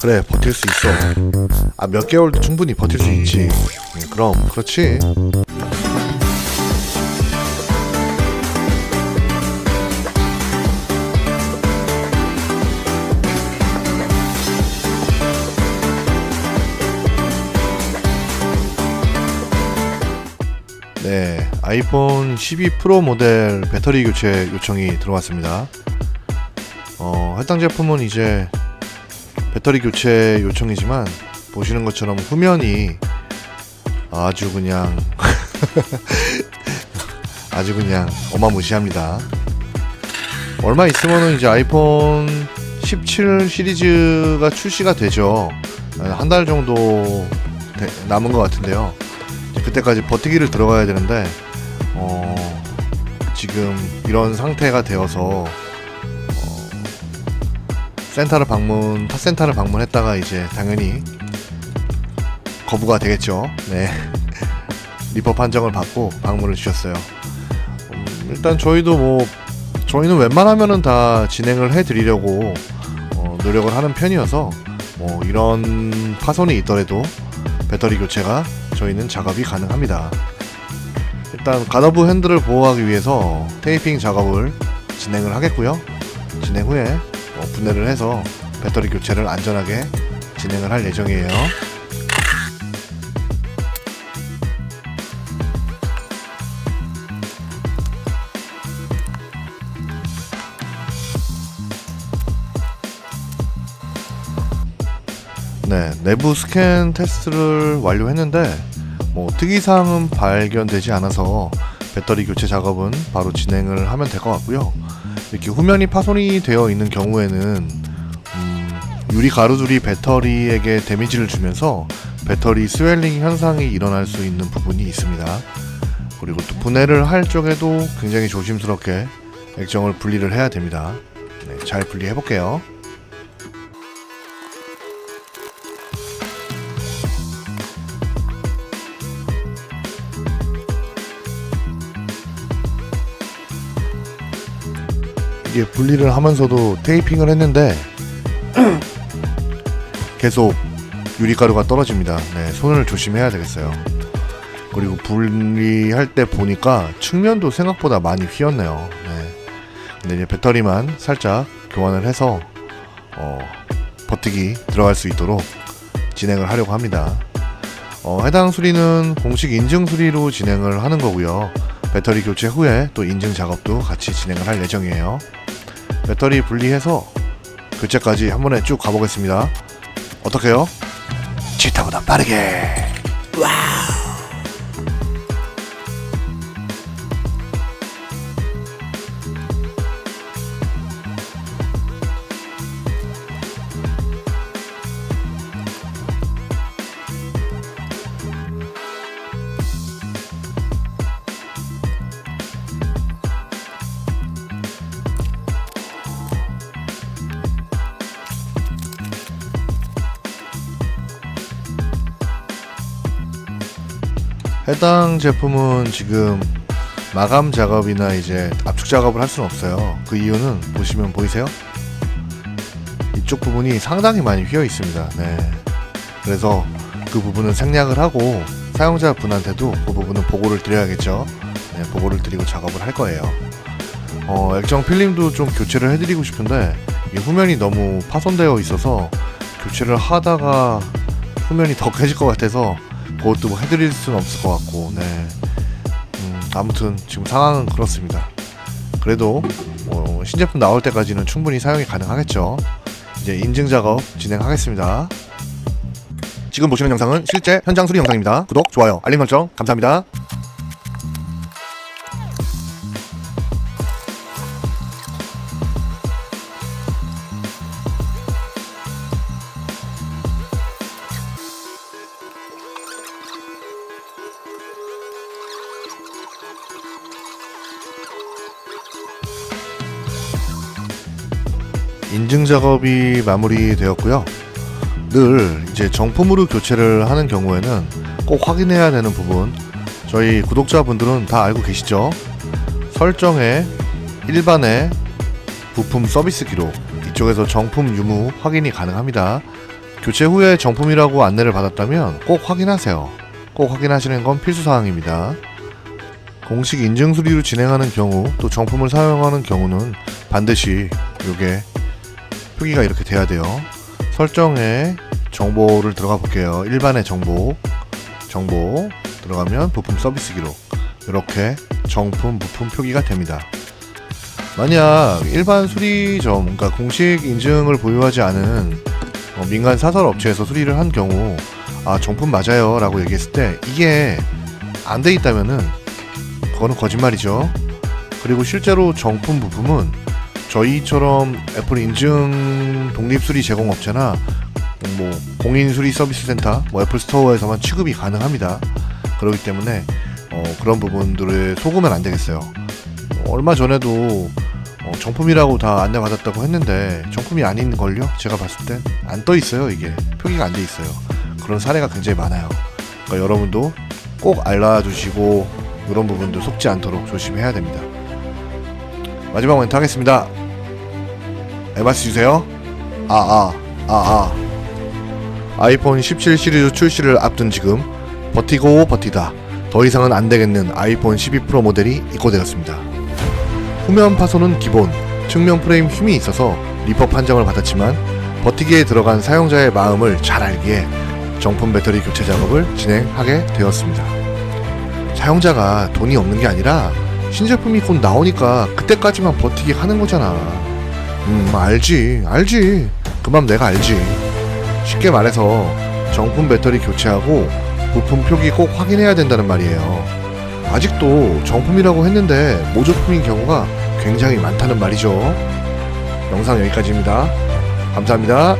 그래 버틸 수 있어. 아 몇 개월도 충분히 버틸 수 있지. 음, 그럼 그렇지. 네 아이폰 12 프로 모델 배터리 교체 요청이 들어왔습니다. 어, 해당 제품은 이제 배터리 교체 요청이지만 보시는 것처럼 후면이 아주 그냥 아주 그냥 어마무시합니다. 얼마 있으면은 이제 아이폰 17 시리즈가 출시가 되죠. 한 달 정도 되- 남은 것 같은데요. 그때까지 버티기를 들어가야 되는데 어, 지금 이런 상태가 되어서 센터를 방문, 탑센터를 방문했다가 이제 당연히 거부가 되겠죠. 네. 리퍼 판정을 받고 방문을 주셨어요. 음, 일단 저희도 뭐 저희는 웬만하면은 다 진행을 해드리려고 어, 노력을 하는 편이어서 뭐 이런 파손이 있더라도 배터리 교체가 저희는 작업이 가능합니다. 일단 가더브 핸들을 보호하기 위해서 테이핑 작업을 진행을 하겠고요. 진행 후에 어, 분해를 해서 배터리 교체를 안전하게 진행을 할 예정이에요. 네, 내부 스캔 테스트를 완료했는데 뭐 특이사항은 발견되지 않아서 배터리 교체 작업은 바로 진행을 하면 될 것 같고요. 이렇게 후면이 파손이 되어 있는 경우에는 음, 유리 가루들이 배터리에게 데미지를 주면서 배터리 스웰링 현상이 일어날 수 있는 부분이 있습니다. 그리고 또 분해를 할 쪽에도 굉장히 조심스럽게 액정을 분리를 해야 됩니다. 네, 잘 분리해 볼게요. 이게 분리를 하면서도 테이핑을 했는데 계속 유리가루가 떨어집니다. 네, 손을 조심해야 되겠어요. 그리고 분리할 때 보니까 측면도 생각보다 많이 휘었네요. 네. 근데 이제 배터리만 살짝 교환을 해서 어, 버티기 들어갈 수 있도록 진행을 하려고 합니다. 어, 해당 수리는 공식 인증 수리로 진행을 하는 거고요. 배터리 교체 후에 또 인증 작업도 같이 진행을 할 예정이에요. 배터리 분리해서 교체까지 한 번에 쭉 가보겠습니다. 어떻게요? 치타보다 빠르게. 해당 제품은 지금 마감 작업이나 이제 압축 작업을 할 수는 없어요. 그 이유는 보시면 보이세요? 이쪽 부분이 상당히 많이 휘어 있습니다. 네. 그래서 그 부분은 생략을 하고 사용자 분한테도 그 부분은 보고를 드려야겠죠. 네, 보고를 드리고 작업을 할 거예요. 어, 액정 필름도 좀 교체를 해드리고 싶은데 이 후면이 너무 파손되어 있어서 교체를 하다가 후면이 더 깨질 것 같아서 그것도 뭐 해드릴 수는 없을 것 같고, 네. 음, 아무튼 지금 상황은 그렇습니다. 그래도 뭐 신제품 나올 때까지는 충분히 사용이 가능하겠죠. 이제 인증 작업 진행하겠습니다. 지금 보시는 영상은 실제 현장 수리 영상입니다. 구독, 좋아요, 알림 설정 감사합니다. 인증 작업이 마무리되었고요. 늘 이제 정품으로 교체를 하는 경우에는 꼭 확인해야 되는 부분 저희 구독자분들은 다 알고 계시죠? 설정에 일반의 부품 서비스 기록 이쪽에서 정품 유무 확인이 가능합니다. 교체 후에 정품이라고 안내를 받았다면 꼭 확인하세요. 꼭 확인하시는 건 필수 사항입니다. 공식 인증 수리로 진행하는 경우 또 정품을 사용하는 경우는 반드시 요게 표기가 이렇게 돼야 돼요. 설정에 정보를 들어가 볼게요. 일반의 정보, 정보 들어가면 부품 서비스 기록 이렇게 정품 부품 표기가 됩니다. 만약 일반 수리점, 그러니까 공식 인증을 보유하지 않은 어, 민간 사설 업체에서 수리를 한 경우 아 정품 맞아요라고 얘기했을 때 이게 안 돼 있다면은 그거는 거짓말이죠. 그리고 실제로 정품 부품은 저희처럼 애플 인증 독립 수리 제공 업체나 뭐 공인 수리 서비스 센터, 뭐 애플 스토어에서만 취급이 가능합니다. 그렇기 때문에 어, 그런 부분들을 속으면 안 되겠어요. 어, 얼마 전에도 어, 정품이라고 다 안내 받았다고 했는데 정품이 아닌 걸요? 제가 봤을 땐 안 떠 있어요 이게 표기가 안 돼 있어요. 그런 사례가 굉장히 많아요. 그러니까 여러분도 꼭 알아두시고 이런 부분도 속지 않도록 조심해야 됩니다. 마지막 멘트 하겠습니다. 에바스 주세요. 아, 아, 아, 아. 아이폰 17 시리즈 출시를 앞둔 지금 버티고 버티다 더 이상은 안 되겠는 아이폰 12 프로 모델이 입고되었습니다. 후면 파손은 기본, 측면 프레임 흉이 있어서 리퍼 판정을 받았지만 버티기에 들어간 사용자의 마음을 잘 알기에 정품 배터리 교체 작업을 진행하게 되었습니다. 사용자가 돈이 없는 게 아니라 신제품이 곧 나오니까 그때까지만 버티기 하는 거잖아. 음, 알지, 알지. 그맘 내가 알지. 쉽게 말해서 정품 배터리 교체하고 부품 표기 꼭 확인해야 된다는 말이에요. 아직도 정품이라고 했는데 모조품인 경우가 굉장히 많다는 말이죠. 영상 여기까지입니다. 감사합니다.